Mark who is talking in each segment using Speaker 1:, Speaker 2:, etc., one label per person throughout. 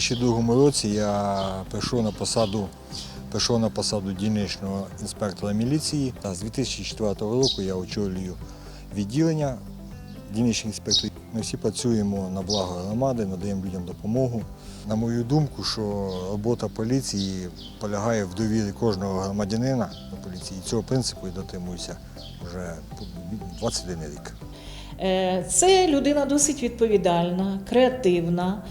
Speaker 1: 2002 році я прийшов на посаду, прийшов на посаду дільничного інспектора міліції. А з 2004 року я очолюю відділення дільничних інспекторів. Ми всі працюємо на благо громади, надаємо людям допомогу. На мою думку, що робота поліції полягає в довірі кожного громадянина до поліції. І цього принципу і дотримуюся вже 21 рік.
Speaker 2: Е, Це людина досить відповідальна, креативна.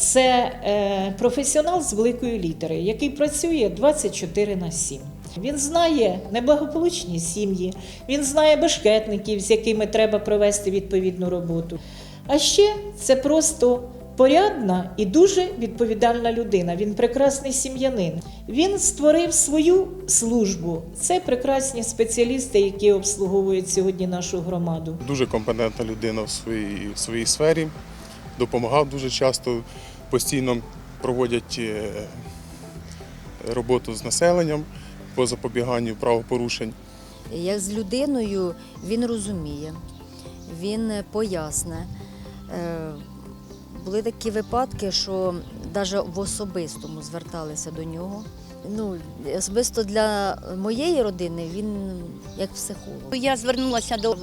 Speaker 2: Це е, професіонал з великої літери, який працює 24 на 7. Він знає неблагополучні сім'ї, він знає бешкетників, з якими треба провести відповідну роботу. А ще це просто порядна і дуже відповідальна людина. Він прекрасний сім'янин. Він створив свою службу. Це прекрасні спеціалісти, які обслуговують сьогодні нашу громаду.
Speaker 3: Дуже компетентна людина в своїй, в своїй сфері, допомагав дуже часто, постійно проводять е, роботу з населенням по запобіганню правопорушень.
Speaker 4: Як з людиною він розуміє, він поясне. Е, Були такі випадки, що навіть в особистому зверталися до нього. Ну, особисто для моєї родини він як психолог.
Speaker 5: Я звернулася до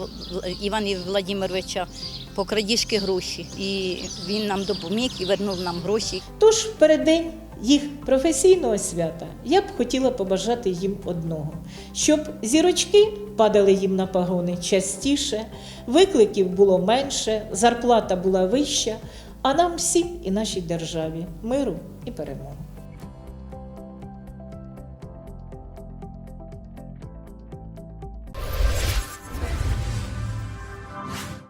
Speaker 5: Івана Владимировича по крадіжки гроші, і він нам допоміг і вернув нам гроші.
Speaker 2: Тож в переддень їх професійного свята я б хотіла побажати їм одного, щоб зірочки падали їм на пагони частіше, викликів було менше, зарплата була вища, а нам всім і нашій державі миру і перемоги.